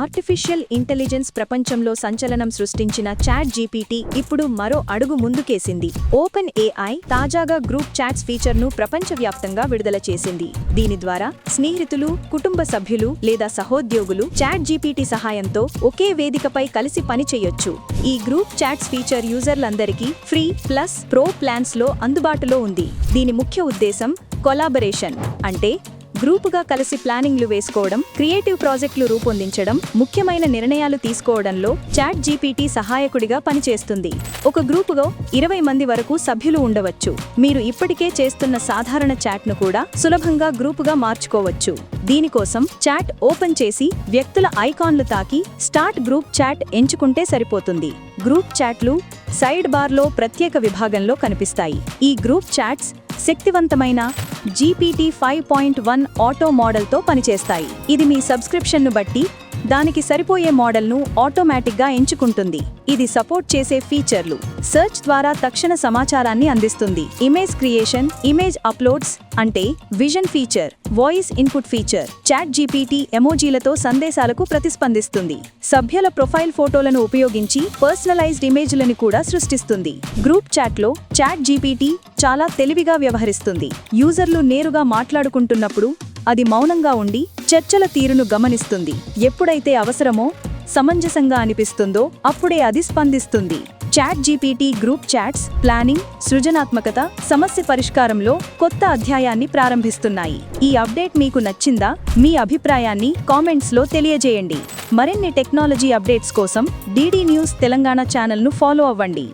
Artificial intelligence ప్రపంచంలో సంచలనం సృష్టించిన చాట్ జీపీటీ ఇప్పుడు మరో అడుగు ముందుకేసింది. ఓపెన్ ఏఐ తాజాగా గ్రూప్ చాట్స్ ఫీచర్ను ప్రపంచవ్యాప్తంగా విడుదల చేసింది. దీని ద్వారా స్నేహితులు కుటుంబ సభ్యులు లేదా సహోద్యోగులు చాట్ జీపీటీ సహాయంతో ఒకే వేదికపై కలిసి పని చేయొచ్చు. ఈ గ్రూప్ చాట్స్ ఫీచర్ యూజర్లందరికీ ఫ్రీ ప్లస్ ప్రో ప్లాన్స్లో అందుబాటులో ఉంది. దీని ముఖ్య ఉద్దేశం కొలాబరేషన్ అంటే గ్రూపుగా కలిసి ప్లానింగ్లు వేసుకోవడం క్రియేటివ్ ప్రాజెక్టులు రూపొందించడం ముఖ్యమైన నిర్ణయాలు తీసుకోవడంలో చాట్ జీపీటీ సహాయకుడిగా పనిచేస్తుంది. ఒక గ్రూపులో ఇరవై మంది వరకు సభ్యులు ఉండవచ్చు. మీరు ఇప్పటికే చేస్తున్న సాధారణ చాట్ను కూడా సులభంగా గ్రూపుగా మార్చుకోవచ్చు. దీనికోసం చాట్ ఓపెన్ చేసి వ్యక్తుల ఐకాన్లు తాకి స్టార్ట్ గ్రూప్ చాట్ ఎంచుకుంటే సరిపోతుంది. గ్రూప్ చాట్లు సైడ్ బార్లో ప్రత్యేక విభాగంలో కనిపిస్తాయి. ఈ గ్రూప్ చాట్స్ శక్తివంతమైన GPT five point one auto మోడల్తో పనిచేస్తాయి. ఇది మీ సబ్స్క్రిప్షన్ను బట్టి దానికి సరిపోయే మోడల్ను ఆటోమేటిక్గా ఎంచుకుంటుంది. ఇది సపోర్ట్ చేసే ఫీచర్లు. సెర్చ్ ద్వారా తక్షణ సమాచారాన్ని అందిస్తుంది. ఇమేజ్ క్రియేషన్ ఇమేజ్ అప్లోడ్స్ అంటే vision feature voice input feature ChatGPT ఎమోజీలతో సందేశాలకు ప్రతిస్పందిస్తుంది. సభ్యుల ప్రొఫైల్ ఫోటోలను ఉపయోగించి పర్సనలైజ్డ్ ఇమేజ్లను కూడా సృష్టిస్తుంది. గ్రూప్ చాట్లో చాట్ జీపీటీ చాలా తెలివిగా వ్యవహరిస్తుంది. యూజర్లు నేరుగా మాట్లాడుకుంటున్నప్పుడు అది మౌనంగా ఉండి చర్చల తీరును గమనిస్తుంది. ఎప్పుడైతే అవసరమో సమంజసంగా అనిపిస్తుందో అప్పుడే అది స్పందిస్తుంది. ChatGPT group chats planning సృజనాత్మకత సమస్య పరిష్కారంలో కొత్త అధ్యాయాన్ని ప్రారంభిస్తున్నాయి. ఈ అప్డేట్ మీకు నచ్చిందా? మీ అభిప్రాయాన్ని కామెంట్స్లో తెలియజేయండి. మరిన్ని టెక్నాలజీ అప్డేట్స్ కోసం డీడీ న్యూస్ తెలంగాణ ఛానల్ను ఫాలో అవ్వండి.